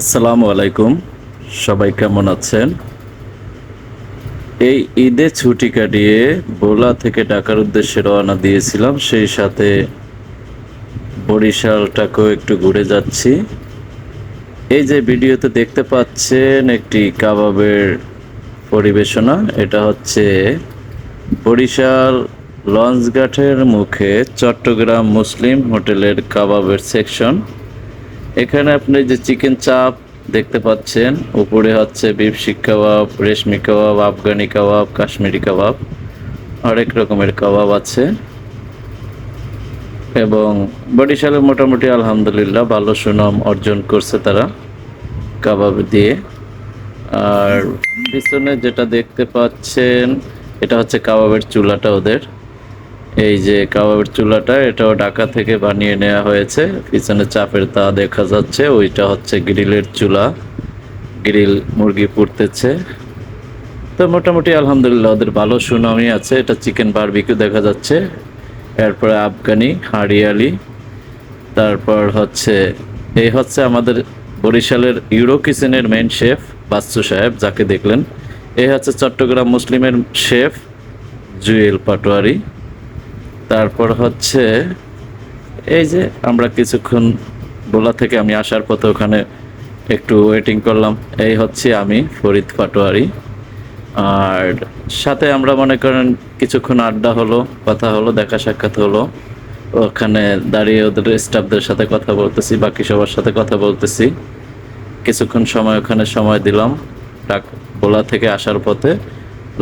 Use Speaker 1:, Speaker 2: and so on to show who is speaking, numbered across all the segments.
Speaker 1: আসসালামু আলাইকুম। সবাই কেমন আছেন? এই ঈদে ছুটি কাটিয়ে বোলা থেকে ঢাকার উদ্দেশ্যে রওনা দিয়েছিলাম, সেই সাথে বরিশালটাকেও একটু ঘুরে যাচ্ছি। এই যে ভিডিওতে দেখতে পাচ্ছেন একটি কাবাবের পরিবেশনা, এটা হচ্ছে বরিশাল লঞ্চঘাটের মুখে চট্টগ্রাম মুসলিম হোটেলের কাবাবের সেকশন। এখানে আপনি যে চিকেন চাপ দেখতে পাচ্ছেন, উপরে হচ্ছে বিফ কাবাব, রেশমি কাবাব, আফগানি কাবাব, কাশ্মীরি কাবাব অনেক রকমের কাবাব আছে। এবং বরিশালে মোটামুটি আলহামদুলিল্লাহ ভালো সুনাম অর্জন করছে তারা কাবাব দিয়ে। আর পিছনে যেটা দেখতে পাচ্ছেন, এটা হচ্ছে কাবাবের চুলাটা ওদের। এই যে কাবাবের চুলাটা, এটাও ঢাকা থেকে বানিয়ে নেওয়া হয়েছে। পিছনে চাপের তা দেখা যাচ্ছে, ওইটা হচ্ছে গ্রিলের চুলা। গ্রিল মুরগি পুড়তেছে। তো মোটামুটি আলহামদুলিল্লাহ, ওদের ভালো সুনামি আছে। এটা চিকেন বারবিকিউ দেখা যাচ্ছে। এরপরে আফগানি হাড়িয়ালি তারপর হচ্ছে, এই হচ্ছে আমাদের বরিশালের ইউরো কিচেনের মেন শেফ বাচ্চু সাহেব, যাকে দেখলেন। এই হচ্ছে চট্টগ্রাম মুসলিমের শেফ জুয়েল পাটোয়ারি। তারপর হচ্ছে, এই যে আমরা কিছুক্ষণ বোলা থেকে আমি আসার পথে ওখানে একটু ওয়েটিং করলাম। এই হচ্ছে আমি, ফরিদ পাটোয়ারি। আর সাথে আমরা মনে করেন কিছুক্ষণ আড্ডা হলো, কথা হলো, দেখা সাক্ষাৎ হলো। ওখানে দাঁড়িয়ে ওদের স্টাফদের সাথে কথা বলতেছি, বাকি সবার সাথে কথা বলতেছি। কিছুক্ষণ সময় ওখানে সময় দিলাম ডাক বোলা থেকে আসার পথে।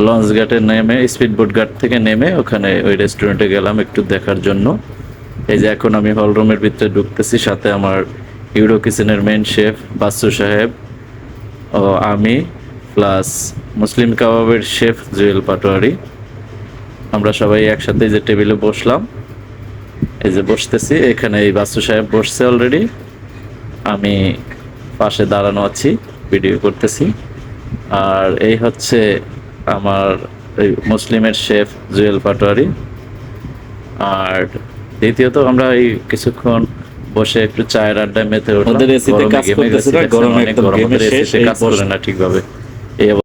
Speaker 1: লঞ্চ ঘাটে নেমে স্পিড বোট ঘাট থেকে নেমে ওখানে ওই রেস্টুরেন্টে গেলাম একটু দেখার জন্য। এই যে এখন আমি হল রুমের ভিতরে ঢুকতেছি, সাথে আমার ইউরো কিচেনের মেন শেফ বাসু সাহেব ও আমি প্লাস মুসলিম কাবাবের শেফ জুয়েল পাটোয়ারি। আমরা সবাই একসাথে যে টেবিলে বসলাম। এই যে বসতেছি, এখানে এই বাসু সাহেব বসছে অলরেডি আমি পাশে দাঁড়ানো আছি ভিডিও করতেছি। আর এই হচ্ছে আমার এই মুসলিমের শেফ জুয়েল পাটোয়ারি। আর দ্বিতীয়ত আমরা এই কিছুক্ষণ বসে একটু চায়ের আড্ডায় মেতে
Speaker 2: তে
Speaker 1: গরমে
Speaker 2: কাজ করতেছে
Speaker 1: না, ঠিকভাবে। এই